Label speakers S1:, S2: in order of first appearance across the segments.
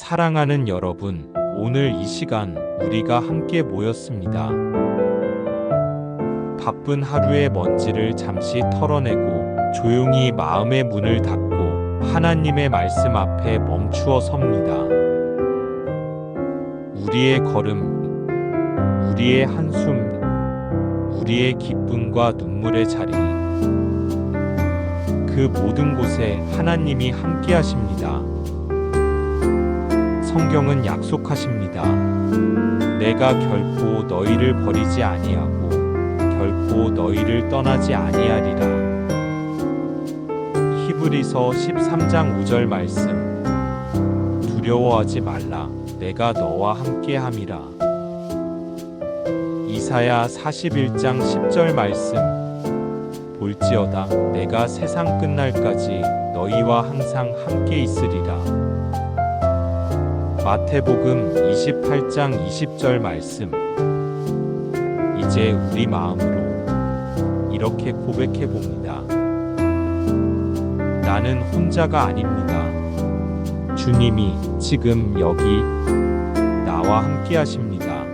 S1: 사랑하는 여러분, 오늘 이 시간 우리가 함께 모였습니다. 바쁜 하루의 먼지를 잠시 털어내고 조용히 마음의 문을 닫고 하나님의 말씀 앞에 멈추어 섭니다. 우리의 걸음, 우리의 한숨, 우리의 기쁨과 눈물의 자리, 그 모든 곳에 하나님이 함께 하십니다. 성경은 약속하십니다. 내가 결코 너희를 버리지 아니하고 결코 너희를 떠나지 아니하리라. 히브리서 13장 5절 말씀. 두려워하지 말라. 내가 너와 함께 함이라. 이사야 41장 10절 말씀. 볼지어다 내가 세상 끝날까지 너희와 항상 함께 있으리라. 마태복음 28장 20절 말씀. 이제 우리 마음으로 이렇게 고백해 봅니다. 나는 혼자가 아닙니다. 주님이 지금 여기 나와 함께 하십니다.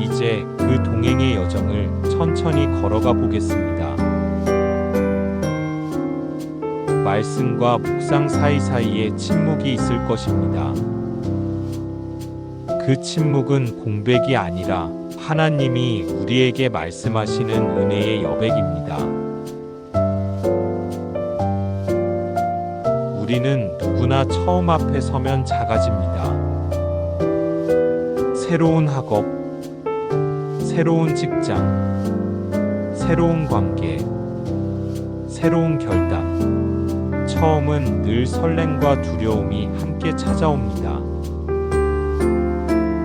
S1: 이제 그 동행의 여정을 천천히 걸어가 보겠습니다. 말씀과 묵상 사이사이에 침묵이 있을 것입니다. 그 침묵은 공백이 아니라 하나님이 우리에게 말씀하시는 은혜의 여백입니다. 우리는 누구나 처음 앞에 서면 작아집니다. 새로운 학업, 새로운 직장, 새로운 관계, 새로운 결단. 처음은 늘 설렘과 두려움이 함께 찾아옵니다.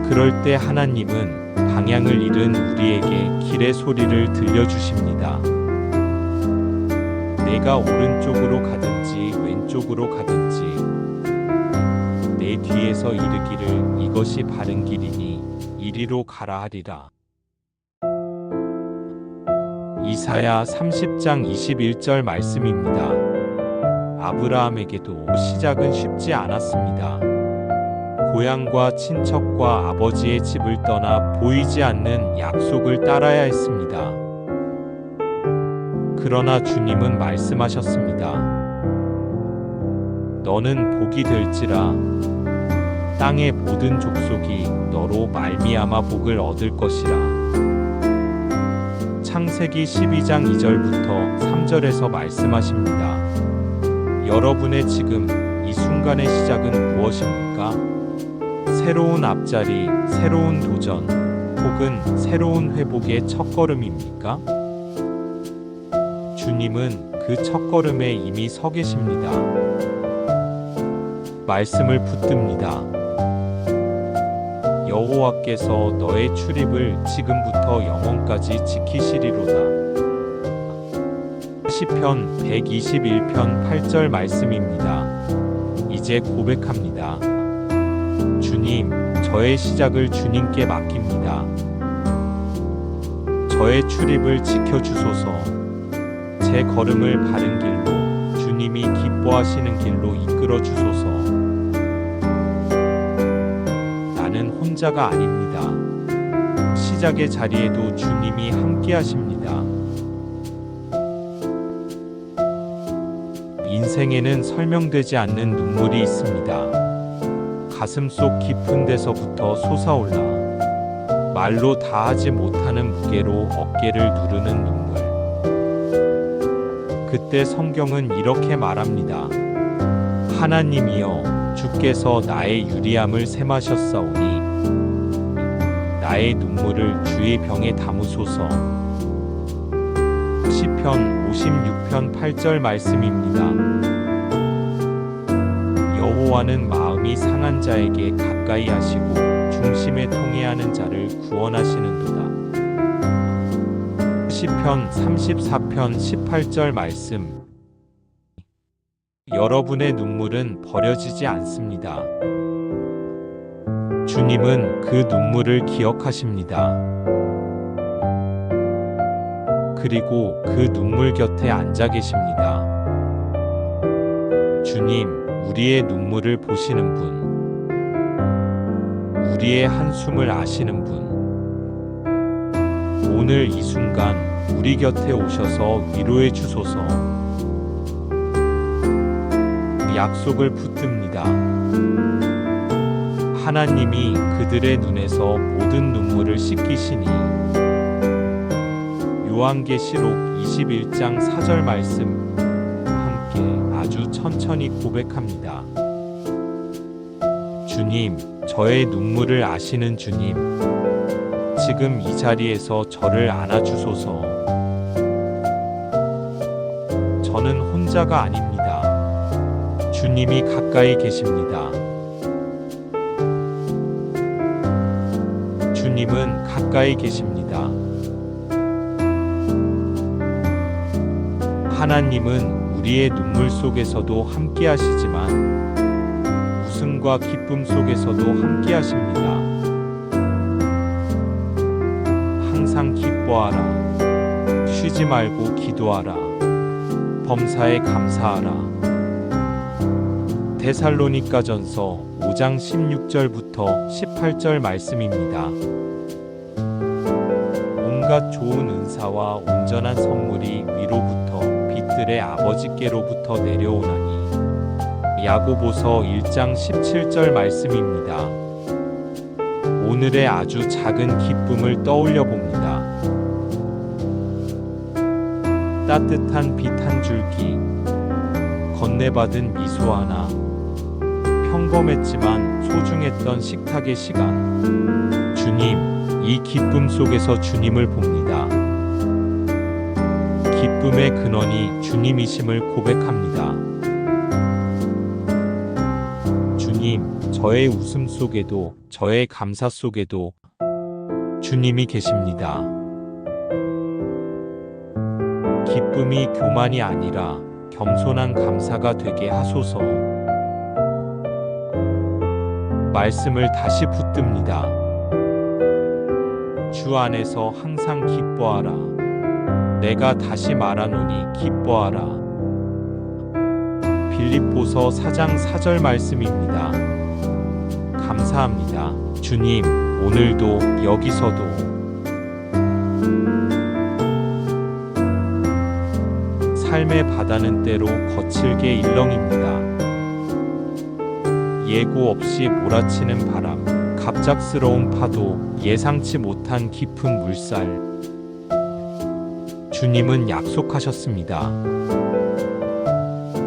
S1: 그럴 때 하나님은 방향을 잃은 우리에게 길의 소리를 들려주십니다. 내가 오른쪽으로 가든지 왼쪽으로 가든지 내 뒤에서 이르기를 이것이 바른 길이니 이리로 가라 하리라. 이사야 30장 21절 말씀입니다. 아브라함에게도 시작은 쉽지 않았습니다. 고향과 친척과 아버지의 집을 떠나 보이지 않는 약속을 따라야 했습니다. 그러나 주님은 말씀하셨습니다. 너는 복이 될지라 땅의 모든 족속이 너로 말미암아 복을 얻을 것이라. 창세기 12장 2절부터 3절에서 말씀하십니다. 여러분의 지금 이 순간의 시작은 무엇입니까? 새로운 앞자리, 새로운 도전, 혹은 새로운 회복의 첫걸음입니까? 주님은 그 첫걸음에 이미 서 계십니다. 말씀을 붙듭니다. 여호와께서 너의 출입을 지금부터 영원까지 지키시리로다. 시편 121편 8절 말씀입니다. 이제 고백합니다. 주님, 저의 시작을 주님께 맡깁니다. 저의 출입을 지켜주소서. 제 걸음을 바른 길로, 주님이 기뻐하시는 길로 이끌어 주소서. 나는 혼자가 아닙니다. 시작의 자리에도 주님이 함께 하십니다. 인생에는 설명되지 않는 눈물이 있습니다. 가슴 속 깊은 데서부터 솟아올라 말로 다하지 못하는 무게로 어깨를 누르는 눈물. 그때 성경은 이렇게 말합니다. 하나님이여 주께서 나의 유리함을 샘하셨사오니 나의 눈물을 주의 병에 담으소서. 시편 56편 8절 말씀입니다. 여호와는 마음이 상한 자에게 가까이 하시고 중심에 통해하는 자를 구원하시는도다. 시편 34편 18절 말씀. 여러분의 눈물은 버려지지 않습니다. 주님은 그 눈물을 기억하십니다. 그리고 그 눈물 곁에 앉아 계십니다. 주님, 우리의 눈물을 보시는 분, 우리의 한숨을 아시는 분, 오늘 이 순간 우리 곁에 오셔서 위로해 주소서. 약속을 붙듭니다. 하나님이 그들의 눈에서 모든 눈물을 씻기시니 요한계시록 21장 4절 말씀 아주 천천히 고백합니다. 주님, 저의 눈물을 아시는 주님, 지금 이 자리에서 저를 안아주소서. 저는 혼자가 아닙니다. 주님이 가까이 계십니다. 주님은 가까이 계십니다. 하나님은 우리의 눈물 속에서도 함께 하시지만 웃음과 기쁨 속에서도 함께 하십니다. 항상 기뻐하라. 쉬지 말고 기도하라. 범사에 감사하라. 데살로니가 전서 5장 16절부터 18절 말씀입니다. 온갖 좋은 은사와 온전한 선물이 위로부터 빛들의 아버지께로부터 내려오나니 야고보서 1장 17절 말씀입니다. 오늘의 아주 작은 기쁨을 떠올려 봅니다. 따뜻한 빛 한 줄기, 건네받은 미소 하나, 평범했지만 소중했던 식탁의 시간. 주님, 이 기쁨 속에서 주님을 봅니다. 기쁨의 근원이 주님이심을 고백합니다. 주님, 저의 웃음 속에도, 저의 감사 속에도 주님이 계십니다. 기쁨이 교만이 아니라 겸손한 감사가 되게 하소서. 말씀을 다시 붙듭니다. 주 안에서 항상 기뻐하라. 내가 다시 말하노니 기뻐하라. 빌립보서 4장 4절 말씀입니다. 감사합니다. 주님, 오늘도 여기서도 삶의 바다는 때로 거칠게 일렁입니다. 예고 없이 몰아치는 바람, 갑작스러운 파도, 예상치 못한 깊은 물살. 주님은 약속하셨습니다.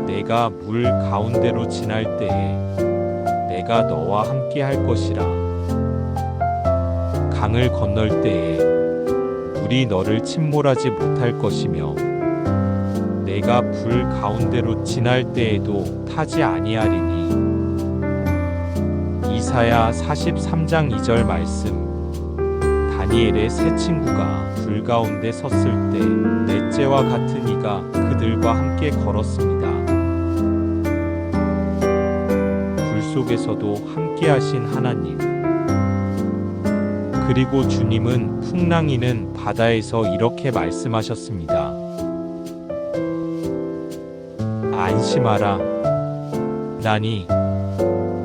S1: 내가 물 가운데로 지날 때에 내가 너와 함께 할 것이라. 강을 건널 때에 물이 너를 침몰하지 못할 것이며 내가 불 가운데로 지날 때에도 타지 아니하리니 이사야 43장 2절 말씀 다니엘의 세 친구가 불 가운데 섰을 때 넷째와 같은 이가 그들과 함께 걸었습니다. 불 속에서도 함께 하신 하나님 그리고 주님은 풍랑이는 바다에서 이렇게 말씀하셨습니다. 안심하라. 나니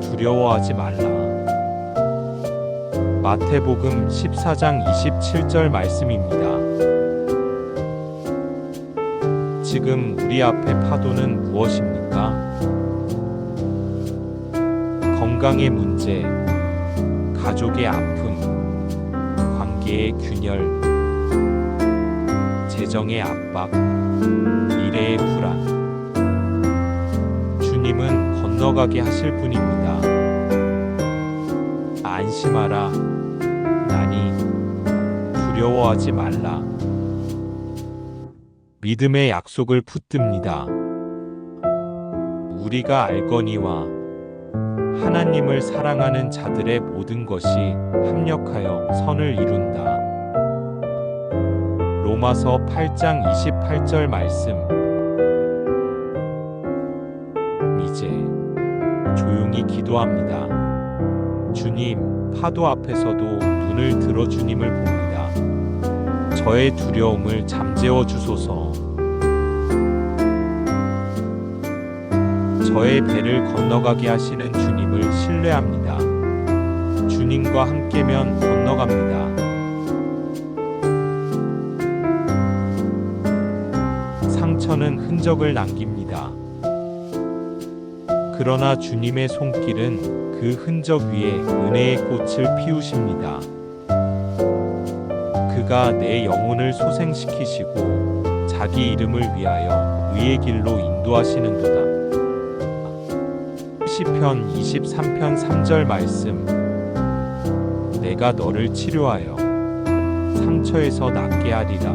S1: 두려워하지 말라. 마태복음 14장 27절 말씀입니다. 지금 우리 앞에 파도는 무엇입니까? 건강의 문제, 가족의 아픔, 관계의 균열, 재정의 압박, 미래의 불안. 주님은 건너가게 하실 분입니다. 안심하라. 나니 두려워하지 말라. 믿음의 약속을 붙듭니다. 우리가 알거니와 하나님을 사랑하는 자들의 모든 것이 합력하여 선을 이룬다. 로마서 8장 28절 말씀. 이제 조용히 기도합니다. 주님, 파도 앞에서도 눈을 들어 주님을 봅니다. 저의 두려움을 잠재워 주소서. 저의 배를 건너가게 하시는 주님을 신뢰합니다. 주님과 함께면 건너갑니다. 상처는 흔적을 남깁니다. 그러나 주님의 손길은 그 흔적 위에 은혜의 꽃을 피우십니다. 그가 내 영혼을 소생시키시고 자기 이름을 위하여 의의 길로 인도하시는도다. 시편 23편 3절 말씀 내가 너를 치료하여 상처에서 낫게 하리라.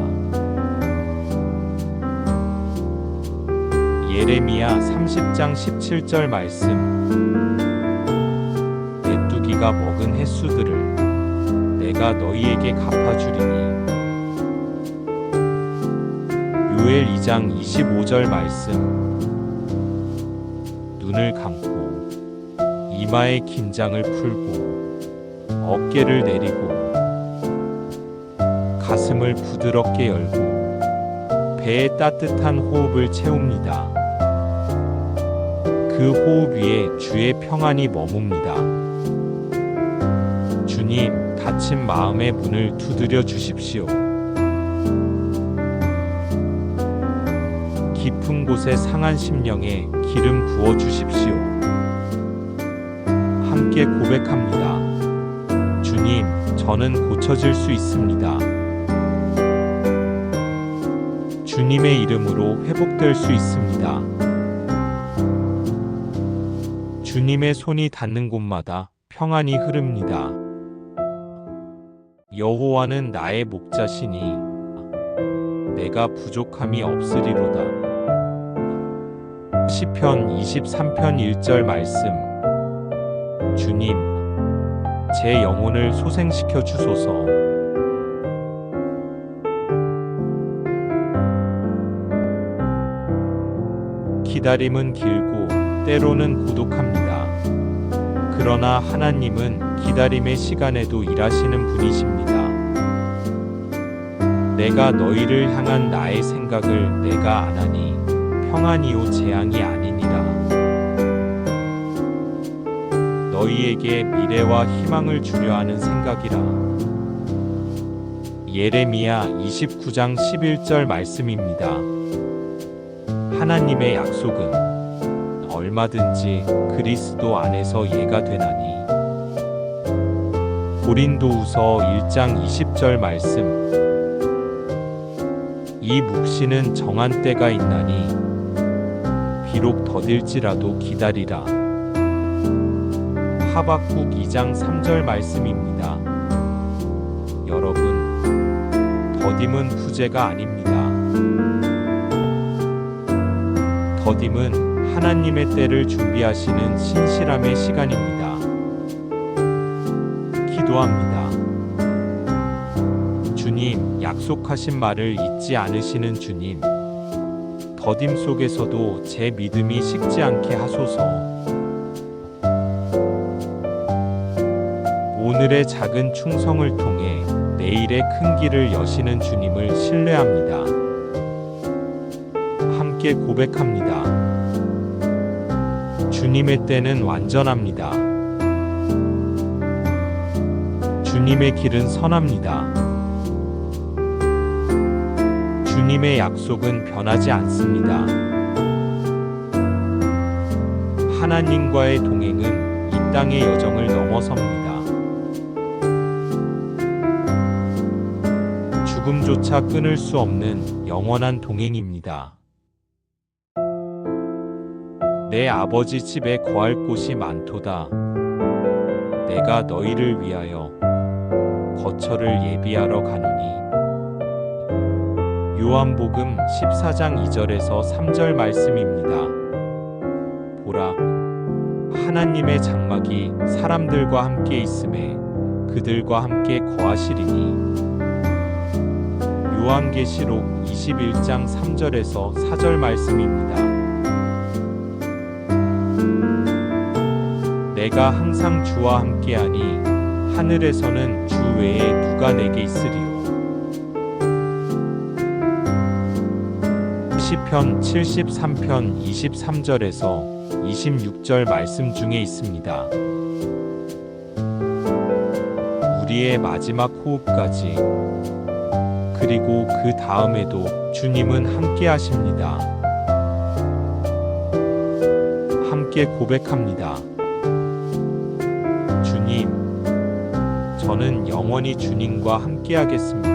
S1: 예레미야 30장 17절 말씀 메뚜기가 먹은 횟수들을 내가 너희에게 갚아주리니 요엘 2장 25절 말씀 눈을 감고 이마의 긴장을 풀고 어깨를 내리고 가슴을 부드럽게 열고 배에 따뜻한 호흡을 채웁니다. 그 호흡 위에 주의 평안이 머뭅니다. 주님, 닫힌 마음의 문을 두드려 주십시오. 깊은 곳에 상한 심령에 기름 부어 주십시오. 함께 고백합니다. 주님, 저는 고쳐질 수 있습니다. 주님의 이름으로 회복될 수 있습니다. 주님의 손이 닿는 곳마다 평안이 흐릅니다. 여호와는 나의 목자시니 내가 부족함이 없으리로다. 시편 23편 1절 말씀 주님 제 영혼을 소생시켜 주소서 기다림은 길고 때로는 고독합니다. 그러나 하나님은 기다림의 시간에도 일하시는 분이십니다. 내가 너희를 향한 나의 생각을 내가 아나니 평안이요 재앙이 아니니라. 너희에게 미래와 희망을 주려 하는 생각이라. 예레미야 29장 11절 말씀입니다. 하나님의 약속은 얼마든지 그리스도 안에서 예가 되나니. 고린도후서 1장 20절 말씀. 이 묵시는 정한 때가 있나니 비록 더딜지라도 기다리라. 하박국 2장 3절 말씀입니다. 여러분, 더딤은 부재가 아닙니다. 더딤은 하나님의 때를 준비하시는 신실함의 시간입니다. 기도합니다. 주님, 약속하신 말을 잊지 않으시는 주님. 더딤 속에서도 제 믿음이 식지 않게 하소서. 오늘의 작은 충성을 통해 내일의 큰 길을 여시는 주님을 신뢰합니다. 함께 고백합니다. 주님의 때는 완전합니다. 주님의 길은 선합니다. 주님의 약속은 변하지 않습니다. 하나님과의 동행은 이 땅의 여정을 넘어섭니다. 죽음조차 끊을 수 없는 영원한 동행입니다. 내 아버지 집에 거할 곳이 많도다. 내가 너희를 위하여 거처를 예비하러 가노니. 요한복음 14장 2절에서 3절 말씀입니다. 보라, 하나님의 장막이 사람들과 함께 있음에 그들과 함께 거하시리니. 요한계시록 21장 3절에서 4절 말씀입니다. 내가 항상 주와 함께하니 하늘에서는 주 외에 누가 내게 있으리요. 시편 73편 23절에서 26절 말씀 중에 있습니다. 우리의 마지막 호흡까지 그리고 그 다음에도 주님은 함께 하십니다. 함께 고백합니다. 저는 영원히 주님과 함께 하겠습니다.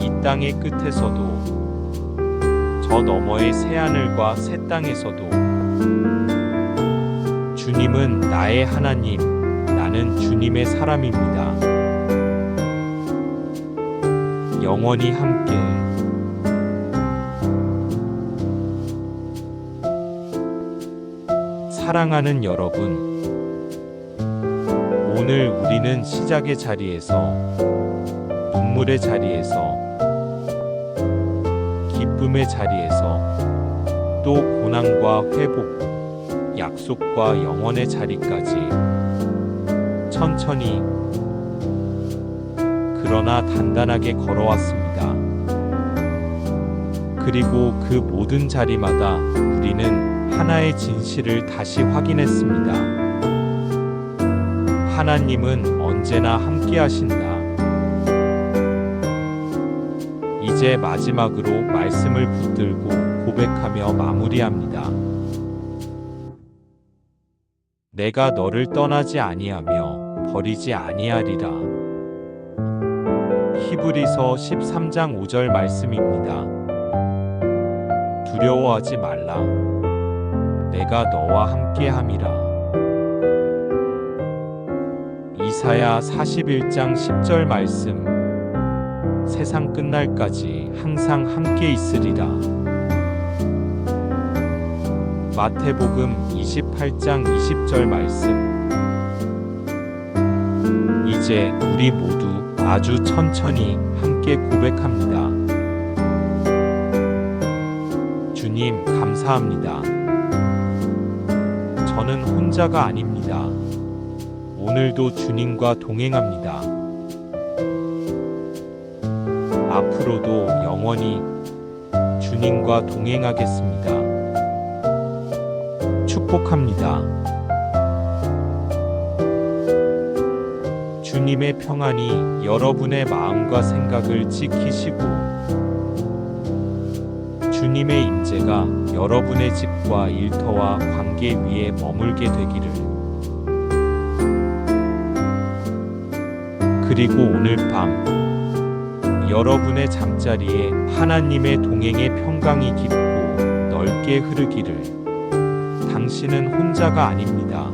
S1: 이 땅의 끝에서도 저 너머의 새하늘과 새 땅에서도 주님은 나의 하나님, 나는 주님의 사람입니다. 영원히 함께 사랑하는 여러분, 오늘 우리는 시작의 자리에서 눈물의 자리에서 기쁨의 자리에서 또 고난과 회복, 약속과 영원의 자리까지 천천히 그러나 단단하게 걸어왔습니다. 그리고 그 모든 자리마다 우리는 하나의 진실을 다시 확인했습니다. 하나님은 언제나 함께 하신다. 이제 마지막으로 말씀을 붙들고 고백하며 마무리합니다. 내가 너를 떠나지 아니하며 버리지 아니하리라. 히브리서 13장 5절 말씀입니다. 두려워하지 말라. 내가 너와 함께 함이라. 이사야 41장 10절 말씀. 세상 끝날까지 항상 함께 있으리라. 마태복음 28장 20절 말씀. 이제 우리 모두 아주 천천히 함께 고백합니다. 주님, 감사합니다. 저는 혼자가 아닙니다. 오늘도 주님과 동행합니다. 앞으로도 영원히 주님과 동행하겠습니다. 축복합니다. 주님의 평안이 여러분의 마음과 생각을 지키시고 주님의 임재가 여러분의 집과 일터와 관계 위에 머물게 되기를 그리고 오늘 밤 여러분의 잠자리에 하나님의 동행의 평강이 깊고 넓게 흐르기를 당신은 혼자가 아닙니다.